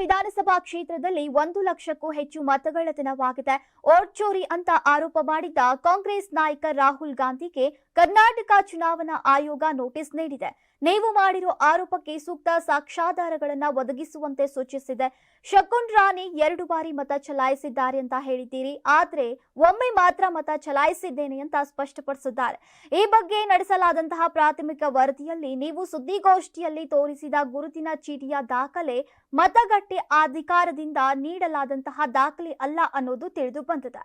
ವಿಧಾನಸಭಾ ಕ್ಷೇತ್ರದಲ್ಲಿ ಒಂದು ಲಕ್ಷಕ್ಕೂ ಹೆಚ್ಚು ಮತಗಳತನವಾಗಿದೆ ಓಟ್ ಚೋರಿ ಅಂತ ಆರೋಪ ಮಾಡಿದ್ದ ಕಾಂಗ್ರೆಸ್ ನಾಯಕ ರಾಹುಲ್ ಗಾಂಧಿಗೆ ಕರ್ನಾಟಕ ಚುನಾವಣಾ ಆಯೋಗ ನೋಟಿಸ್ ನೀಡಿದೆ. ನೀವು ಮಾಡಿರೋ ಆರೋಪಕ್ಕೆ ಸೂಕ್ತ ಸಾಕ್ಷ್ಯಾಧಾರಗಳನ್ನ ಒದಗಿಸುವಂತೆ ಸೂಚಿಸಿದೆ. ಶಕುನ್ ರಾಣಿ ಎರಡು ಬಾರಿ ಮತ ಚಲಾಯಿಸಿದ್ದಾರೆ ಅಂತ ಹೇಳಿದ್ದೀರಿ. ಆದ್ರೆ ಒಮ್ಮೆ ಮಾತ್ರ ಮತ ಚಲಾಯಿಸಿದ್ದೇನೆ ಅಂತ ಸ್ಪಷ್ಟಪಡಿಸಿದ್ದಾರೆ. ಈ ಬಗ್ಗೆ ನಡೆಸಲಾದಂತಹ ಪ್ರಾಥಮಿಕ ವರದಿಯಲ್ಲಿ ನೀವು ಸುದ್ದಿಗೋಷ್ಠಿಯಲ್ಲಿ ತೋರಿಸಿದ ಗುರುತಿನ ಚೀಟಿಯ ದಾಖಲೆ ಮತಗಟ್ಟೆ ಅಧಿಕಾರದಿಂದ ನೀಡಲಾದಂತಹ ದಾಖಲೆ ಅಲ್ಲ ಅನ್ನೋದು ತಿಳಿದು ಬಂದಿದೆ.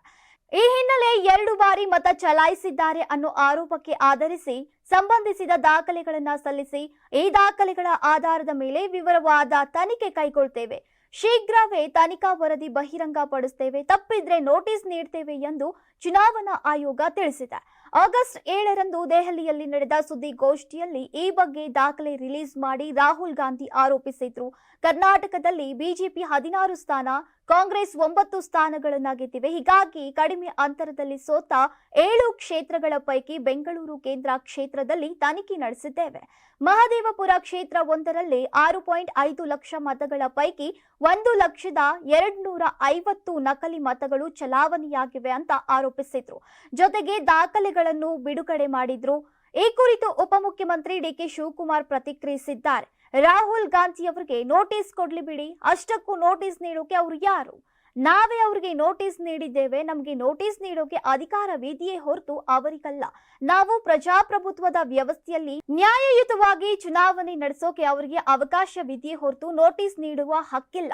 ಈ ಹಿನ್ನೆಲೆ ಎರಡು ಬಾರಿ ಮತ ಚಲಾಯಿಸಿದ್ದಾರೆ ಅನ್ನೋ ಆರೋಪಕ್ಕೆ ಆಧರಿಸಿ ಸಂಬಂಧಿಸಿದ ದಾಖಲೆಗಳನ್ನ ಸಲ್ಲಿಸಿ ಈ ದಾಖಲೆಗಳ ಆಧಾರದ ಮೇಲೆ ವಿವರವಾದ ತನಿಖೆ ಕೈಗೊಳ್ತೇವೆ. ಶೀಘ್ರವೇ ತನಿಖಾ ವರದಿ ಬಹಿರಂಗಪಡಿಸ್ತೇವೆ. ತಪ್ಪಿದ್ರೆ ನೋಟಿಸ್ ನೀಡ್ತೇವೆ ಎಂದು ಚುನಾವಣಾ ಆಯೋಗ ತಿಳಿಸಿದೆ. ಆಗಸ್ಟ್ ಏಳರಂದು ದೆಹಲಿಯಲ್ಲಿ ನಡೆದ ಸುದ್ದಿಗೋಷ್ಠಿಯಲ್ಲಿ ಈ ಬಗ್ಗೆ ದಾಖಲೆ ರಿಲೀಸ್ ಮಾಡಿ ರಾಹುಲ್ ಗಾಂಧಿ ಆರೋಪಿಸಿದ್ರು. ಕರ್ನಾಟಕದಲ್ಲಿ ಬಿಜೆಪಿ ಹದಿನಾರು ಸ್ಥಾನ, ಕಾಂಗ್ರೆಸ್ ಒಂಬತ್ತು ಸ್ಥಾನಗಳನ್ನ ಗೆದ್ದಿವೆ ಹೀಗಾಗಿ ಕಡಿಮೆ ಅಂತರದಲ್ಲಿ ಸೋತ ಏಳು ಕ್ಷೇತ್ರಗಳ ಪೈಕಿ ಬೆಂಗಳೂರು ಕೇಂದ್ರ ಕ್ಷೇತ್ರದಲ್ಲಿ ತನಿಖೆ ನಡೆಸಿದ್ದೇವೆ. ಮಹದೇವಪುರ ಕ್ಷೇತ್ರ ಒಂದರಲ್ಲಿ ಆರು ಪಾಯಿಂಟ್ ಐದು ಲಕ್ಷ ಮತಗಳ ಪೈಕಿ ಒಂದು ಲಕ್ಷದ ಎರಡ್ ನೂರ ಐವತ್ತು ನಕಲಿ ಮತಗಳು ಚಲಾವಣೆಯಾಗಿವೆ ಅಂತ ಆರೋಪಿಸಿದ್ರು. ಜೊತೆಗೆ ದಾಖಲೆಗಳನ್ನು ಬಿಡುಗಡೆ ಮಾಡಿದ್ರು. ಈ ಕುರಿತು ಉಪಮುಖ್ಯಮಂತ್ರಿ ಡಿಕೆ ಶಿವಕುಮಾರ್ ಪ್ರತಿಕ್ರಿಯಿಸಿದ್ದಾರೆ. ರಾಹುಲ್ ಗಾಂಧಿ ಅವರಿಗೆ ನೋಟಿಸ್ ಕೊಡ್ಲಿ ಬಿಡಿ. ಅಷ್ಟಕ್ಕೂ ನೋಟಿಸ್ ನೀಡೋಕೆ ಅವರು ಯಾರು? ನಾವೇ ಅವರಿಗೆ ನೋಟಿಸ್ ನೀಡಿದ್ದೇವೆ ನಮಗೆ ನೋಟಿಸ್ ನೀಡೋಕೆ ಅಧಿಕಾರವಿದೆಯೇ ಹೊರತು ಅವರಿಗಲ್ಲ. ನಾವು ಪ್ರಜಾಪ್ರಭುತ್ವದ ವ್ಯವಸ್ಥೆಯಲ್ಲಿ ನ್ಯಾಯಯುತವಾಗಿ ಚುನಾವಣೆ ನಡೆಸೋಕೆ ಅವರಿಗೆ ಅವಕಾಶವಿದೆಯೇ ಹೊರತು ನೋಟಿಸ್ ನೀಡುವ ಹಕ್ಕಿಲ್ಲ.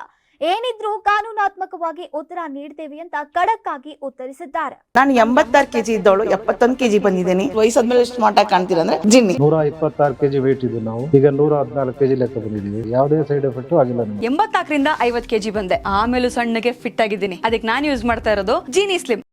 ಏನಿದ್ರೂ ಕಾನೂನಾತ್ಮಕವಾಗಿ ಉತ್ತರ ನೀಡ್ತೇವೆ ಅಂತ ಖಡಕ್ ಆಗಿ ಉತ್ತರಿಸಿದ್ದಾರೆ. ನಾನು ಎಂಬತ್ತಾರು ಕೆಜಿ ಇದ್ದವಳು ಎಪ್ಪತ್ತೊಂದು ಕೆಜಿ ಬಂದಿದ್ದೀನಿ. ವಯಸ್ಸಾದ್ಮೇಲೆ ಸ್ಮಾರ್ಟ್ ಆಗಿ ಕಾಣ್ತೀರ ಅಂದ್ರೆ ಜಿನ್ನಿ. ನೂರ ಇಪ್ಪತ್ತಾರು ಕೆಜಿ ವೇಟ್ ಇದ್ದು ನಾವು ಈಗ ನೂರ ಹದಿನಾಲ್ಕು ಕೆಜಿ ಲೆಕ್ಕ ಬಂದಿದ್ದೀವಿ. ಯಾವುದೇ ಸೈಡ್ ಎಫೆಕ್ಟ್ ಆಗಿಲ್ಲ ಎಂಬತ್ನಾಲ್ಕರಿಂದ ಐವತ್ ಕೆಜಿ ಬಂದೆ. ಆಮೇಲೆ ಸಣ್ಣಗೆ ಫಿಟ್ ಆಗಿದ್ದೀನಿ. ಅದಕ್ಕೆ ನಾನು ಯೂಸ್ ಮಾಡ್ತಾ ಇರೋದು ಜೀನಿ ಸ್ಲಿಮ್